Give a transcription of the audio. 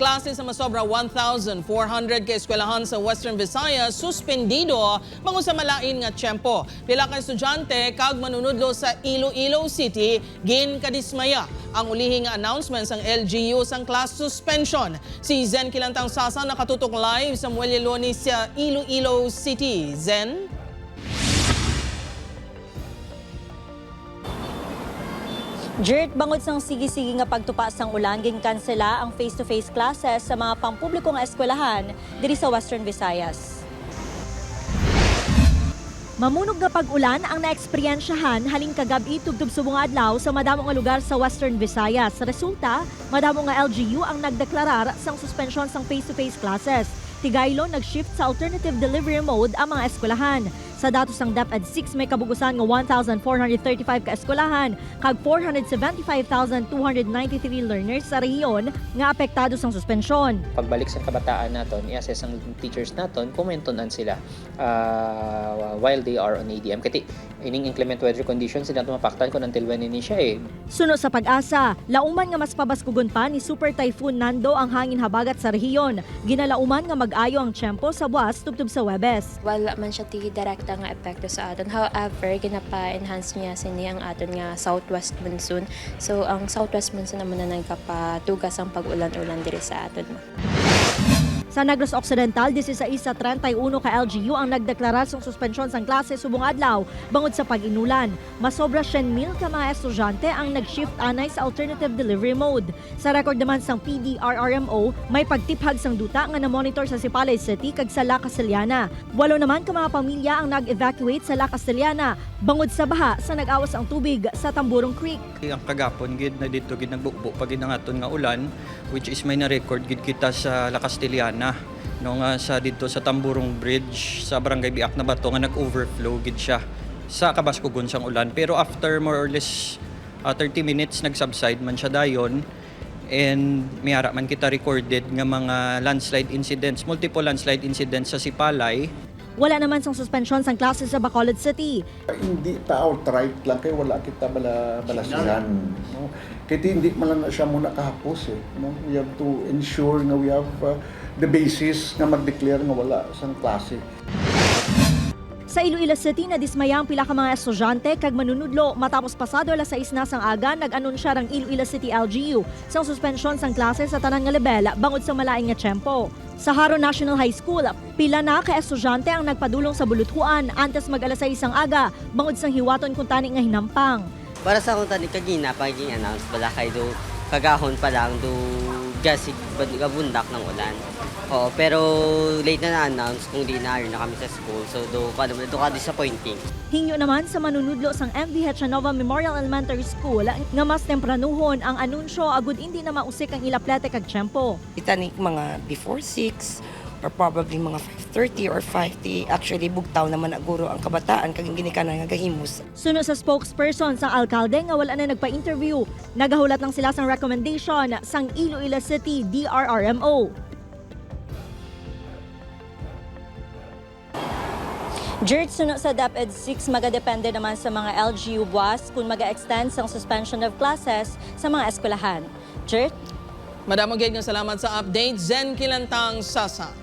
Klase sa masobra 1,400 ka eskwelahan sa Western Visayas suspendido bango sa malain nga tiyempo. Pila ka estudyante kag manunudlo sa Iloilo City gin kadismaya ang ulihing announcement sang LGU sang class suspension. Si Zen Kilantang Sasa nakatutok live sa Muelle Loni sa Iloilo City. Zen? Jirt, bangod sang sige-sige nga pagtupa sang ulan, ginkansela ang face-to-face classes sa mga pampubliko nga eskwelahan diri sa Western Visayas. Mamunog nga pag-ulan ang naeksperyensyahan haling kagabi tugtub subong adlaw sa madamo nga lugar sa Western Visayas. Resulta, madamo nga LGU ang nagdeklarar sang suspensyon sang face-to-face classes. Tigaylo nag-shift sa alternative delivery mode ang mga eskwelahan. Sa datos ng DepEd 6 may kabugusan nga 1,435 ka eskwelahan kag 475,293 learners sa rehiyon nga apektado sang suspensyon. pagbalik sa kabataan naton, i-assess ang teachers naton kung mentonan sila ah, while they are on ADM. Kasi ining inclement weather conditions sila mapaktan kung until when ini siya eh. Suno sa pag-asa, lauman nga mas pabaskugon pa ni Super Typhoon Nando ang hangin habagat sa rehiyon. Ginalauman nga mag-ayo ang tiyempo sa buwas tubtub sa Webes. wala man siya ti direkta nga epekto sa aton. However, ginapa-enhance niya sini ang aton nga southwest monsoon. So ang southwest monsoon naman na nagkapatugas ang pag-ulan-ulan diri sa aton. Sa Negros Occidental, 16 sa 31 ka LGU ang nagdeklara sang suspensyon sang klase subong adlaw bangod sa pag-inulan. Masobra 100,000 ka mga estudyante ang nag-shift anay sa alternative delivery mode. Sa record naman sang PDRRMO, may pagtiphag sang duta nga na-monitor sa Sipalay City kag sa La Castellana. Walo naman ka mga pamilya ang nag-evacuate sa La Castellana bangod sa baha sa nag-awas ang tubig sa Tamburong Creek. ang kagapon gid na dito gid nagbukbo pag ang aton nga ulan which is may na record gid kita sa La Castellana no nga sa dito sa Tamburong Bridge sa Barangay Biak na bato nga nag-overflow gid siya sa kabaskugon sang ulan pero after more or less uh, 30 minutes nag-subside man siya dayon and mayara man kita recorded nga mga landslide incidents multiple landslide incidents sa Sipalay Wala naman sang suspensyon sang klase sa Bacolod City. hindi ta outright lang kay wala kita bala balasihan no kay hindi man lang na siya muna kahapos eh no we have to ensure nga we have uh, the basis nga mag-declare nga wala sang klase Sa Iloilo City, nadismaya ang pila ka mga estudyante kag manunudlo matapos pasado alas 6 na sang aga nag-anunsya ang Iloilo City LGU sang suspensyon sang klase sa tanan nga level bangod sa malaing nga tiyempo. Sa Haro National High School, pila na ka estudyante ang nagpadulong sa buluthuan antes mag alas 6 sang aga bangod sang hiwaton kung tani nga hinampang. Para sa akong tani kagina pagiging announce bala kay do kagahon pa lang do gasig bundak ng ulan. Oo, pero late na na-announce kung di na na kami sa school. So do ka do ka disappointing. Hingyo naman sa manunudlo sang MVH Nova Memorial Elementary School nga mas tempranuhon ang anunsyo agud hindi na mausik ang ilaplete kag tiyempo. Titanic mga before 6 or probably mga 5.30 or 5.30. Actually, bugtaw naman na guro ang kabataan kaging ginikanan nga gahimus. Suno sa spokesperson sang alkalde nga wala na nagpa-interview, nagahulat lang sila sang recommendation sang Iloilo City DRRMO. Jirt suno sa DepEd 6 magadepende naman sa mga LGU buwas kung maga-extend sang suspension of classes sa mga eskwelahan. Jirt? Madamo gid nga salamat sa update. Zen Kilantang Sasa.